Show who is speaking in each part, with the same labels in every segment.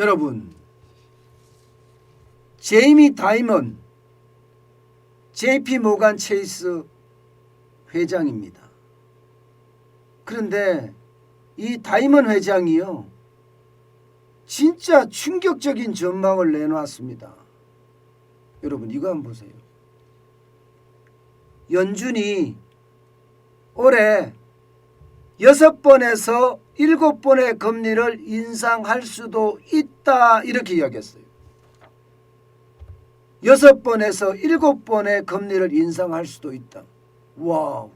Speaker 1: 여러분 제이미 다이먼 JP 모간 체이스 회장입니다. 그런데 이 다이먼 회장이요. 진짜 충격적인 전망을 내놓았습니다. 여러분 이거 한번 보세요. 연준이 올해 여섯 번에서 일곱 번의 금리를 인상할 수도 있다 이렇게 이야기했어요. 여섯 번에서 일곱 번의 금리를 인상할 수도 있다. 와우.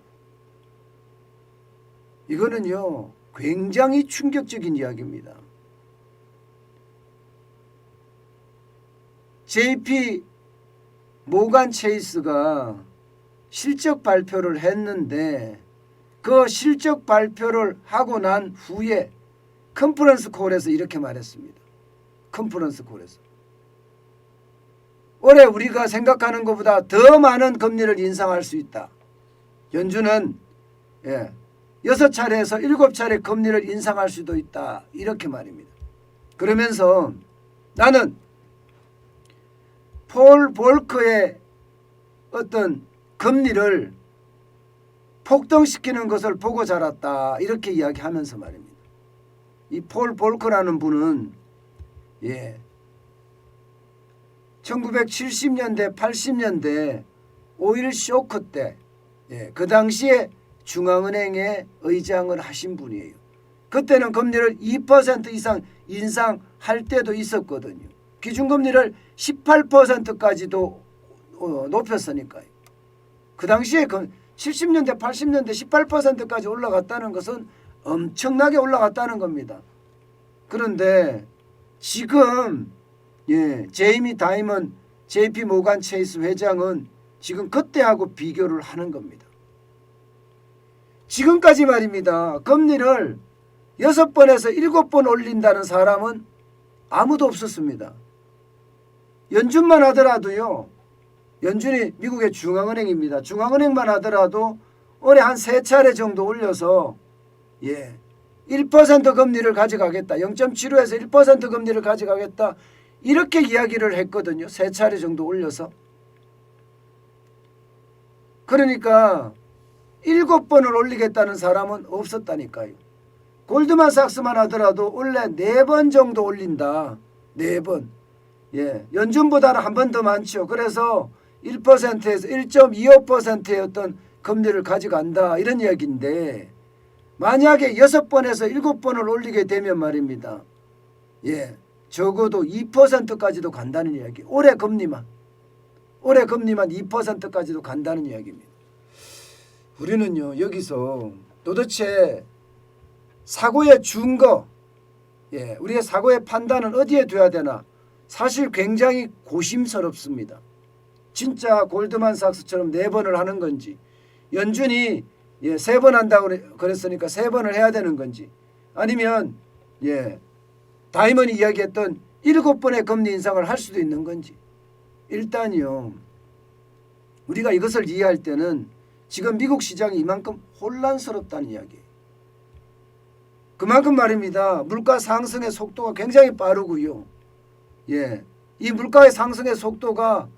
Speaker 1: 이거는요 굉장히 충격적인 이야기입니다. JP 모간 체이스가 실적 발표를 했는데 그 실적 발표를 하고 난 후에 컨퍼런스 콜에서 이렇게 말했습니다. 컨퍼런스 콜에서 올해 우리가 생각하는 것보다 더 많은 금리를 인상할 수 있다. 연준은 예, 여섯 차례에서 일곱 차례 금리를 인상할 수도 있다. 이렇게 말입니다. 그러면서 나는 폴 볼커의 어떤 금리를 폭등시키는 것을 보고 자랐다. 이렇게 이야기하면서 말입니다. 이 폴 볼커라는 분은 예. 1970년대 80년대 오일 쇼크 때 예, 그 당시에 중앙은행의 의장을 하신 분이에요. 그때는 금리를 2% 이상 인상할 때도 있었거든요. 기준금리를 18%까지도 어, 높였으니까요. 그 당시에 그 70년대 80년대 18%까지 올라갔다는 것은 엄청나게 올라갔다는 겁니다. 그런데 지금 예, 제이미 다이먼 JP 모간 체이스 회장은 지금 그때하고 비교를 하는 겁니다. 지금까지 말입니다. 금리를 여섯 번에서 일곱 번 올린다는 사람은 아무도 없었습니다. 연준만 하더라도요. 연준이 미국의 중앙은행입니다. 중앙은행만 하더라도 올해 한 세 차례 정도 올려서 예. 1% 금리를 가져가겠다. 0.75에서 1% 금리를 가져가겠다. 이렇게 이야기를 했거든요. 세 차례 정도 올려서. 그러니까 일곱 번을 올리겠다는 사람은 없었다니까요. 골드만삭스만 하더라도 원래 네 번 정도 올린다. 네 번. 예, 연준보다는 한 번 더 많죠. 그래서 1%에서 1.25%의 어떤 금리를 가져간다 이런 이야기인데 만약에 여섯 번에서 일곱 번을 올리게 되면 말입니다. 예, 적어도 2%까지도 간다는 이야기. 올해 금리만 올해 금리만 2%까지도 간다는 이야기입니다. 우리는요 여기서 도대체 사고의 준거, 예, 우리의 사고의 판단은 어디에 둬야 되나? 사실 굉장히 고심스럽습니다. 진짜 골드만삭스처럼 네 번을 하는 건지, 연준이 예, 세 번 한다고 그랬으니까 세 번을 해야 되는 건지, 아니면 예, 다이먼이 이야기했던 일곱 번의 금리 인상을 할 수도 있는 건지. 일단요, 우리가 이것을 이해할 때는 지금 미국 시장이 이만큼 혼란스럽다는 이야기예요. 그만큼 말입니다. 물가 상승의 속도가 굉장히 빠르고요. 예. 이 물가의 상승의 속도가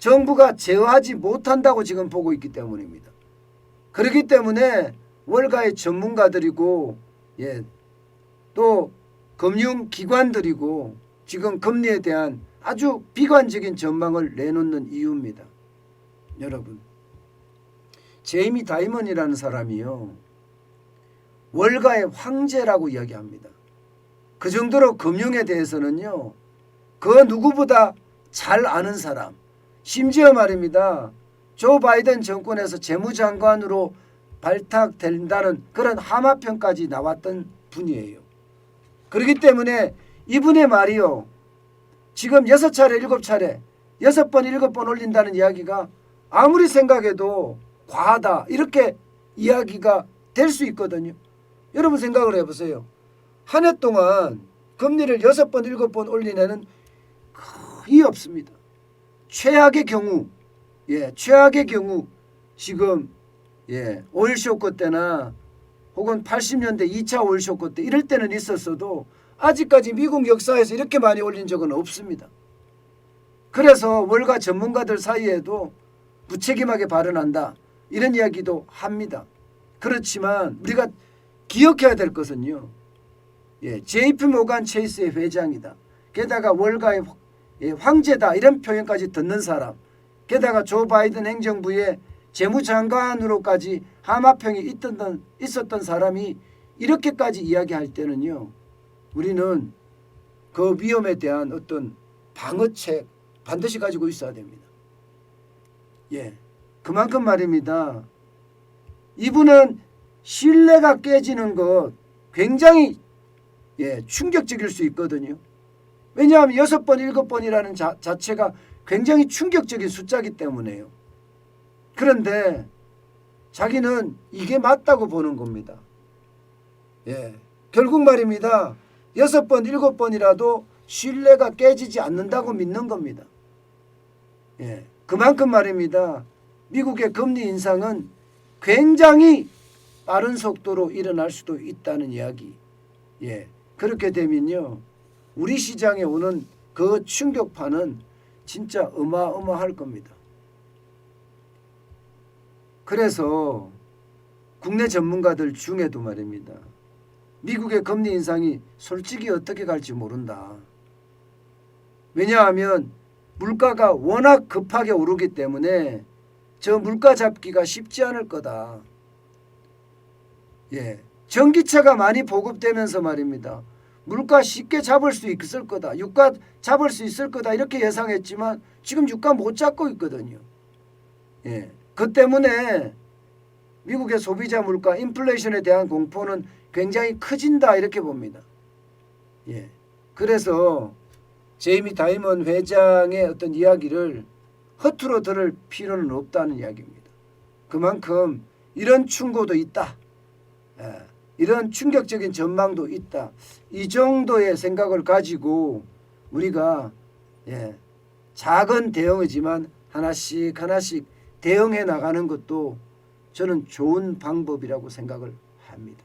Speaker 1: 정부가 제어하지 못한다고 지금 보고 있기 때문입니다. 그렇기 때문에 월가의 전문가들이고 예. 또 금융기관들이고 지금 금리에 대한 아주 비관적인 전망을 내놓는 이유입니다. 여러분. 제이미 다이먼이라는 사람이요. 월가의 황제라고 이야기합니다. 그 정도로 금융에 대해서는요. 그 누구보다 잘 아는 사람. 심지어 말입니다. 조 바이든 정권에서 재무장관으로 발탁된다는 그런 하마평까지 나왔던 분이에요. 그렇기 때문에 이분의 말이요. 지금 여섯 차례, 일곱 차례, 여섯 번, 일곱 번 올린다는 이야기가 아무리 생각해도 과하다. 이렇게 이야기가 될 수 있거든요. 여러분 생각을 해보세요. 한 해 동안 금리를 여섯 번, 일곱 번 올린 애는 거의 없습니다. 최악의 경우, 예, 최악의 경우 지금 예, 오일 쇼크 때나 혹은 80년대 2차 오일 쇼크 때 이럴 때는 있었어도 아직까지 미국 역사에서 이렇게 많이 올린 적은 없습니다. 그래서 월가 전문가들 사이에도 무책임하게 발언한다 이런 이야기도 합니다. 그렇지만 우리가 기억해야 될 것은요. 예, JP 모간 체이스의 회장이다. 게다가 월가의 황- 예, 황제다 이런 표현까지 듣는 사람. 게다가 조 바이든 행정부의 재무장관으로까지 하마평이 있던 있었던 사람이 이렇게까지 이야기할 때는요. 우리는 그 위험에 대한 어떤 방어책 반드시 가지고 있어야 됩니다. 예. 그만큼 말입니다. 이분은 신뢰가 깨지는 것 굉장히 예, 충격적일 수 있거든요. 왜냐하면 여섯 번, 일곱 번이라는 자, 자체가 굉장히 충격적인 숫자이기 때문에요. 그런데 자기는 이게 맞다고 보는 겁니다. 예. 결국 말입니다. 여섯 번, 일곱 번이라도 신뢰가 깨지지 않는다고 믿는 겁니다. 예. 그만큼 말입니다. 미국의 금리 인상은 굉장히 빠른 속도로 일어날 수도 있다는 이야기. 예. 그렇게 되면요. 우리 시장에 오는 그 충격파는 진짜 어마어마할 겁니다. 그래서 국내 전문가들 중에도 말입니다. 미국의 금리 인상이 솔직히 어떻게 갈지 모른다. 왜냐하면 물가가 워낙 급하게 오르기 때문에 저 물가 잡기가 쉽지 않을 거다. 예. 전기차가 많이 보급되면서 말입니다. 물가 쉽게 잡을 수 있을 거다. 유가 잡을 수 있을 거다. 이렇게 예상했지만 지금 유가 못 잡고 있거든요. 예. 그 때문에 미국의 소비자 물가 인플레이션에 대한 공포는 굉장히 커진다 이렇게 봅니다. 예. 그래서 제이미 다이먼 회장의 어떤 이야기를 허투루 들을 필요는 없다는 이야기입니다. 그만큼 이런 충고도 있다. 예. 이런 충격적인 전망도 있다. 이 정도의 생각을 가지고 우리가 예, 작은 대응이지만 하나씩 하나씩 대응해 나가는 것도 저는 좋은 방법이라고 생각을 합니다.